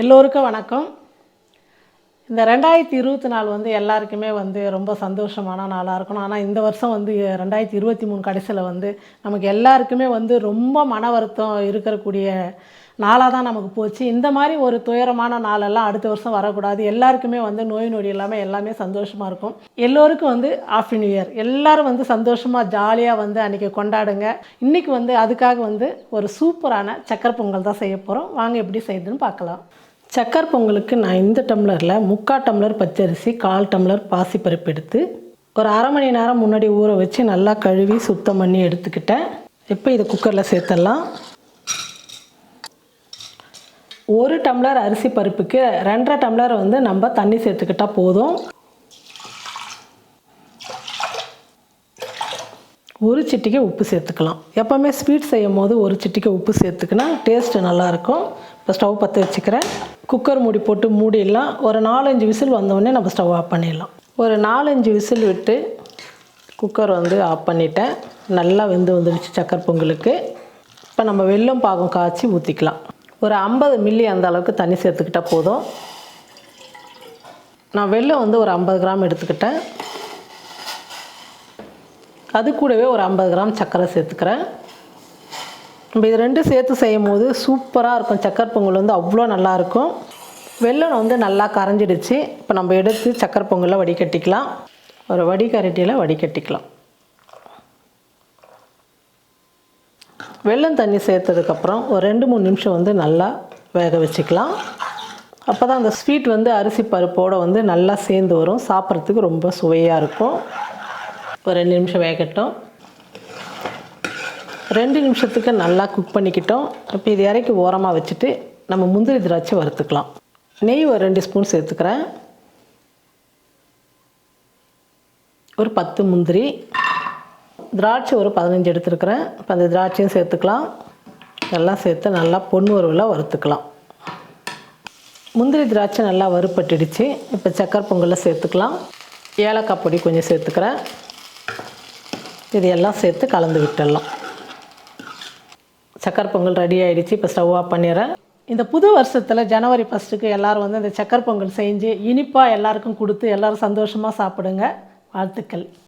எல்லோருக்கும் வணக்கம். இந்த ரெண்டாயிரத்தி இருபத்தி நாலு வந்து எல்லாருக்குமே வந்து ரொம்ப சந்தோஷமான நாளாக இருக்கணும். ஆனால் இந்த வருஷம் வந்து ரெண்டாயிரத்தி இருபத்தி மூணு கடைசியில் வந்து நமக்கு எல்லாருக்குமே வந்து ரொம்ப மன வருத்தம் இருக்கக்கூடிய நாளாக தான் நமக்கு போச்சு. இந்த மாதிரி ஒரு துயரமான நாளெல்லாம் அடுத்த வருஷம் வரக்கூடாது. எல்லாருக்குமே வந்து நோய் நொடி இல்லாமல் எல்லாமே சந்தோஷமாக இருக்கும். எல்லோருக்கும் வந்து ஹாப்பி நியூ இயர் எல்லாரும் வந்து சந்தோஷமாக ஜாலியாக வந்து அன்றைக்கி கொண்டாடுங்க. இன்றைக்கி வந்து அதுக்காக வந்து ஒரு சூப்பரான சக்கரை பொங்கல் தான் செய்ய போகிறோம் வாங்க எப்படி செய்யுதுன்னு பார்க்கலாம். சக்கரை பொங்கலுக்கு நான் இந்த டம்ளரில் முக்கால் டம்ளர் பச்சரிசி கால் டம்ளர் பாசிப்பருப்பு எடுத்து ஒரு அரை மணி நேரம் முன்னாடி ஊற வச்சு நல்லா கழுவி சுத்தம் பண்ணி எடுத்துக்கிட்டேன். இப்போ இதை குக்கரில் சேர்த்துடலாம் ஒரு டம்ளர் அரிசி பருப்புக்கு ரெண்டரை டம்ளர் வந்து நம்ம தண்ணி சேர்த்துக்கிட்டா போதும். ஒரு சிட்டிக்கை உப்பு சேர்த்துக்கலாம். எப்போவுமே ஸ்வீட் செய்யும் போது ஒரு சிட்டிக்கை உப்பு சேர்த்துக்கினா டேஸ்ட்டு நல்லாயிருக்கும். இப்போ ஸ்டவ் பற்ற வச்சுக்கிறேன். குக்கர் மூடி போட்டு மூடிடலாம். ஒரு நாலஞ்சு விசில் வந்தோடனே நம்ம ஸ்டவ் ஆஃப் பண்ணிடலாம். ஒரு நாலஞ்சு விசில் விட்டு குக்கர் வந்து ஆஃப் பண்ணிட்டேன். நல்லா வெந்து வந்துடுச்சு சக்கரை பொங்கலுக்கு. இப்போ நம்ம வெல்லம் பாகம் காய்ச்சி ஊற்றிக்கலாம் ஒரு ஐம்பது மில்லி அந்த அளவுக்கு தண்ணி சேர்த்துக்கிட்டா போதும். நான் வெல்லம் வந்து ஒரு ஐம்பது கிராம் எடுத்துக்கிட்டேன். அது கூடவே ஒரு ஐம்பது கிராம் சர்க்கரை சேர்த்துக்கிறேன். நம்ம இது ரெண்டும் சேர்த்து செய்யும் போது சூப்பராக இருக்கும். சக்கரை பொங்கல் வந்து அவ்வளோ நல்லாயிருக்கும் வெல்லம் வந்து நல்லா கரைஞ்சிடுச்சு. இப்போ நம்ம எடுத்து சக்கரை பொங்கலில் வடிகட்டிக்கலாம். ஒரு வடிகரட்டியில் வடிகட்டிக்கலாம். வெல்லம் தண்ணி சேர்த்ததுக்கப்புறம் ஒரு ரெண்டு மூணு நிமிஷம் வந்து நல்லா வேக வச்சுக்கலாம். அப்போ தான் அந்த ஸ்வீட் வந்து அரிசி பருப்போடு வந்து நல்லா சேர்ந்து வரும். சாப்பிட்றதுக்கு ரொம்ப சுவையாக இருக்கும். ஒரு ரெண்டு நிமிஷம் வேகட்டும். ரெண்டு நிமிஷத்துக்கு நல்லா குக் பண்ணிக்கிட்டோம். இப்போ இது இறக்கி ஓரமாக வச்சுட்டு நம்ம முந்திரி திராட்சை வறுத்துக்கலாம். நெய் ஒரு ரெண்டு ஸ்பூன் சேர்த்துக்கிறேன் ஒரு பத்து முந்திரி. திராட்சை ஒரு பதினஞ்சு எடுத்துருக்குறேன். இப்போ அந்த திராட்சையும் சேர்த்துக்கலாம். எல்லாம் சேர்த்து நல்லா பொன் உருவில் வறுத்துக்கலாம். முந்திரி திராட்சை நல்லா வறுப்பட்டுடுச்சு இப்போ சக்கரை பொங்கலில் சேர்த்துக்கலாம். ஏலக்காய் பொடி கொஞ்சம் சேர்த்துக்கிறேன். இது எல்லாம் சேர்த்து கலந்து விட்டுடலாம். சக்கரை பொங்கல் ரெடி ஆகிடுச்சு இப்போ ஸ்டவ் ஆஃப் பண்ணிடுறேன். இந்த புது வருஷத்தில் ஜனவரி ஃபஸ்ட்டுக்கு எல்லோரும் வந்து இந்த சக்கரை பொங்கல் செஞ்சு இனிப்பாக எல்லாருக்கும் கொடுத்து எல்லோரும் சந்தோஷமாக சாப்பிடுங்க. வாழ்த்துக்கள்.